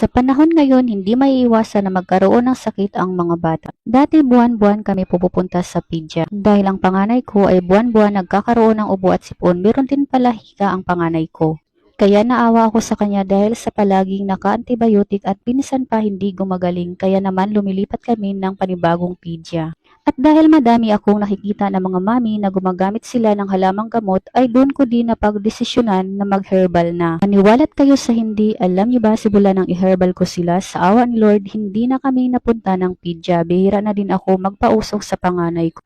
Sa panahon ngayon, hindi maiiwasan na magkaroon ng sakit ang mga bata. Dati buwan-buwan kami pupupunta sa pidya. Dahil ang panganay ko ay buwan-buwan nagkakaroon ng ubo at sipon, meron din pala hika ang panganay ko. Kaya naawa ako sa kanya dahil sa palaging naka-antibiotic at pinsan pa hindi gumagaling kaya naman lumilipat kami ng panibagong pidya. At dahil madami akong nakikita ng mga mami na gumagamit sila ng halamang gamot ay doon ko din napagdesisyonan na mag-herbal na. Maniwalat kayo sa hindi, alam niyo ba simula nang i-herbal ko sila sa awa ni Lord hindi na kami napunta ng pidya. Bihira na din ako magpausok sa panganay ko.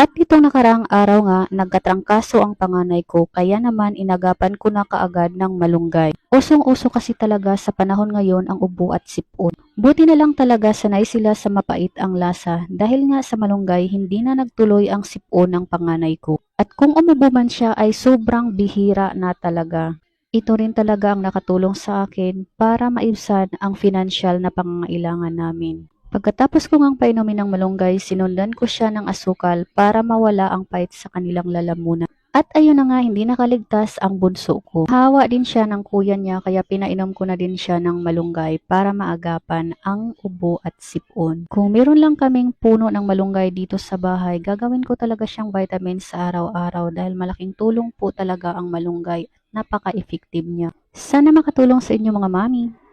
At itong nakaraang araw nga, nagkatrangkaso ang panganay ko, kaya naman inagapan ko na kaagad ng malunggay. Usong-uso kasi talaga sa panahon ngayon ang ubo at sipon. Buti na lang talaga sanay sila sa mapait ang lasa dahil nga sa malunggay hindi na nagtuloy ang sipon ng panganay ko. At kung umubo man siya ay sobrang bihira na talaga. Ito rin talaga ang nakatulong sa akin para maibsan ang financial na pangangailangan namin. Pagkatapos ko ngang painumin ng malunggay, sinundan ko siya ng asukal para mawala ang pait sa kanilang lalamunan. At ayun na nga, hindi nakaligtas ang bunso ko. Hawa din siya ng kuya niya kaya pinainom ko na din siya ng malunggay para maagapan ang ubo at sipon. Kung meron lang kaming puno ng malunggay dito sa bahay, gagawin ko talaga siyang vitamin sa araw-araw dahil malaking tulong po talaga ang malunggay at napaka-effective niya. Sana makatulong sa inyo mga mami.